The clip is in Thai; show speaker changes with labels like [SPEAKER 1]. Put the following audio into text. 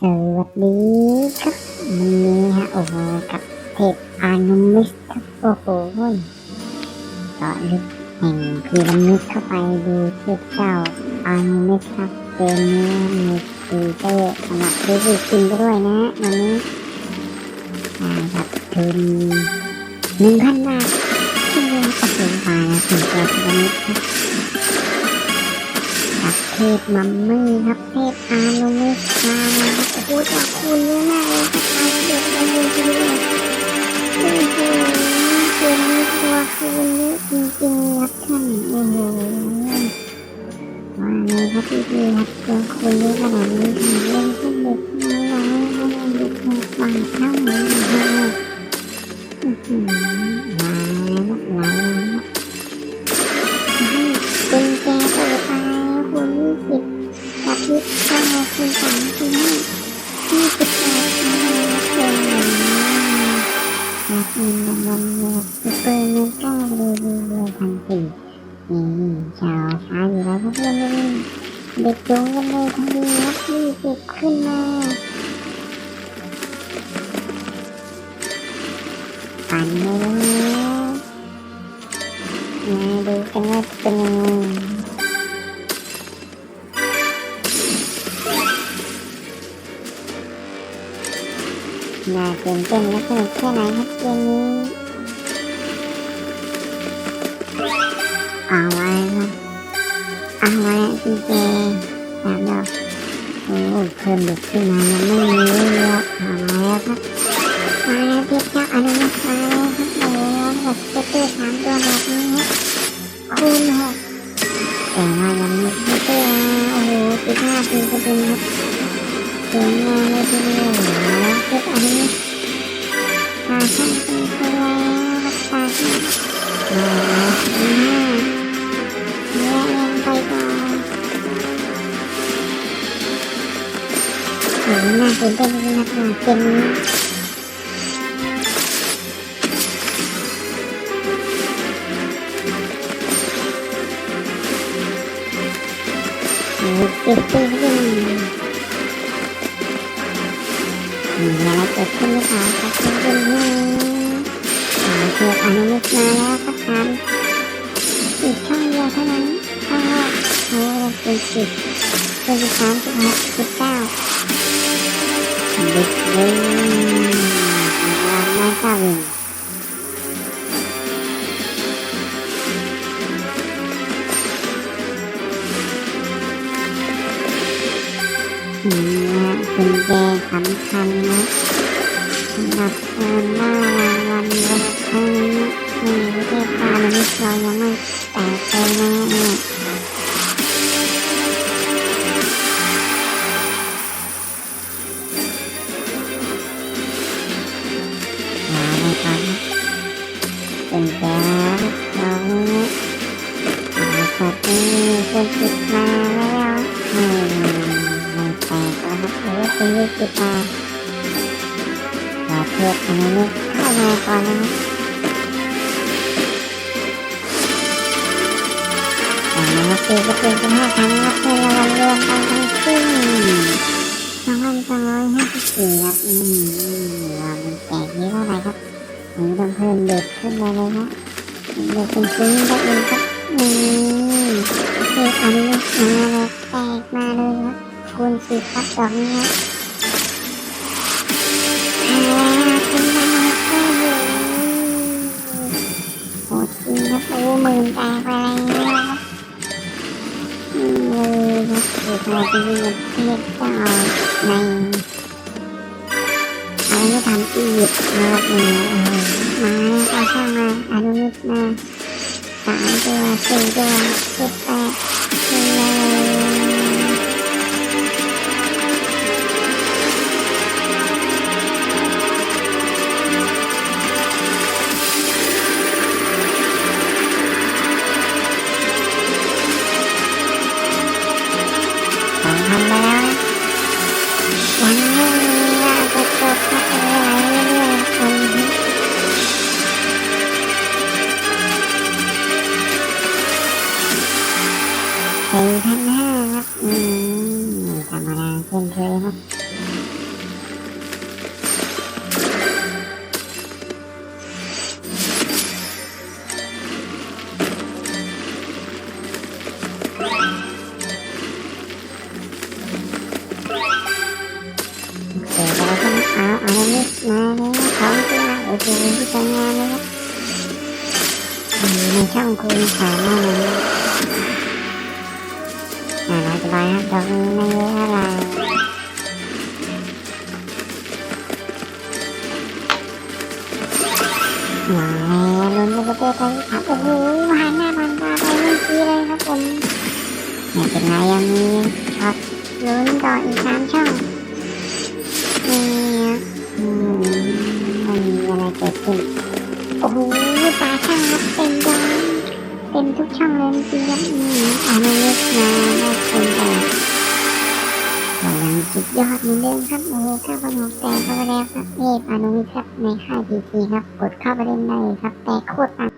[SPEAKER 1] สวัสดีครับวันนี้ฮะโอ้โหกับเทพอานุมิสครับโอ้โหเจาะลึกแห่งพีระมิดเข้าไปดูเทพเจ้าอานุมิสครับเกมนี้มีฟีเจอร์สำหรับดูดีจริงไปด้วยนะวันนี้อ่าครับทุนหนึ่งพันบาทที่เรียนตัดสินไปนะถึงตัวพีระมิดครับ เทพมัมมี่ครับเทพอานุมิสมาครับโอ้โหจากคุณเยอะมากเลยครับอาเด็กมาเลยทีเดียวโอ้โหเกมนี้ตัวคูณเยอะจริงๆครับท่านโอ้โหมาเลยครับพี่พี่ๆครับตัวคูณเยอะขนาดนี้ทำเล่นแค่เด็กน้อยๆไม่ได้เด็กหกบาทเท่านั้นเองอื้อหือมา ร์เมกาเรดีเดียวพันสี่อนี่ชาวช้าอยู่แล้วครับเพื่อนเด็กโจงกันเลยทันทีครับยี่สิบขึ้นมาปั่นเลยนะมาดูกันว่าเป็นยังไงน่าตื่นเต้นและสนุกแค่ไหนครับเกมนี้ เอาไว้ครับเอาไว้พี่เจสามดอกโอ้เพิ่มเด็กขึ้นมายังไม่มีเยอะเอาไว้ครับมาแล้วพี่เจ้าอนุมัติมาแล้วครับโอ้แบบเตื้อสามตัวแบบนี้ครับคูณหกแต่ว่ายังไม่เตื้อโอ้โหสิบห้าปีก็เป็นครับสวยงามเลยทีเดียวแล้วเก็บอันนี้ตาช่างเป็นไปแล้วครับตาช่างมาแล้ว โอ้ยน่าตื่นเต้นจริงนะครับเกมนี้โอ้ยเก็บตัวจริงมีอะไรเกิดขึ้นหรือเปล่าครับคุณผู้ชมอ่าเกิดอนุมิตมาแล้วครับทานอีกช่องเดียวเท่านั้นช่องแรกโอ้เป็นสิบเป็นสามสิบหกสิบเก้า ด็กเลยไม่ทราบเลยนี่นะเป็นแกสำคัญนะสำหรับการล่ารางวัลในครั้งนี้นี่ประเทศปาล์มเรายังไม่แตกเลยนะเนี่ย นี่เป็นจิตมาแล้วอืมไม่แตกแล้วครับโอ้เป็นยี่สิบมาประเทศอันนี้เข้ามาก่อนนะครับอ่านะครับคือก็เป็นสิบห้าครั้งนะครับในรางวัลรวมกันทั้งสิ้นสองพันสองร้อยห้าสิบสี่ครับอืมเรามันแจกนี้เท่าไหร่ครับอันนี้ต้องเพิ่มเด็กขึ้นมาเลยครับเด็กเป็นซึ้งได้เองครับอืม คืออันนี้มาเลยแตกมาเลยครับคูณสิบครับดอกนี้ครับอ่าคุณมาโอ้โหดจริงครับโอ้หมื่นแตกไปแล้วครับเลยนะเกิดมาเป็นเทพเจ้าในอะไรที่ทำอียิปต์นะครับเนี่ยโอ้โหมาก็ช่างมาอนุมิตมา สามตัวสี่ตัวเโหที่สวยงามเลยครับมในช่องคูณสามมาเลยอ่าสบายครับดอกนี้ไม่เยอะเท่าไร่มาลุ้นไปประเทศไทยครับโอ้โหผ่านหน้าผ่านตาไปเมื่อกี้เลยครับผมไม่เป็นไรยังมีช็อตลุ้นต่ออีกสามช่องนี่ค โอ้โหปลาช่างครับเป็นดังเป็นทุกช่องเลยจริงๆครับอืมอ่านเล็กมาได้คนแต่ก็ยังสุดยอดเหมือนเดิมครับโอ้โหข้าวขนมแต่เข้าไปแล้วครับเทพอนุมิครับในค่ายพีซีครับกดเข้าไปเล่นได้ครับแต่โคตรปัง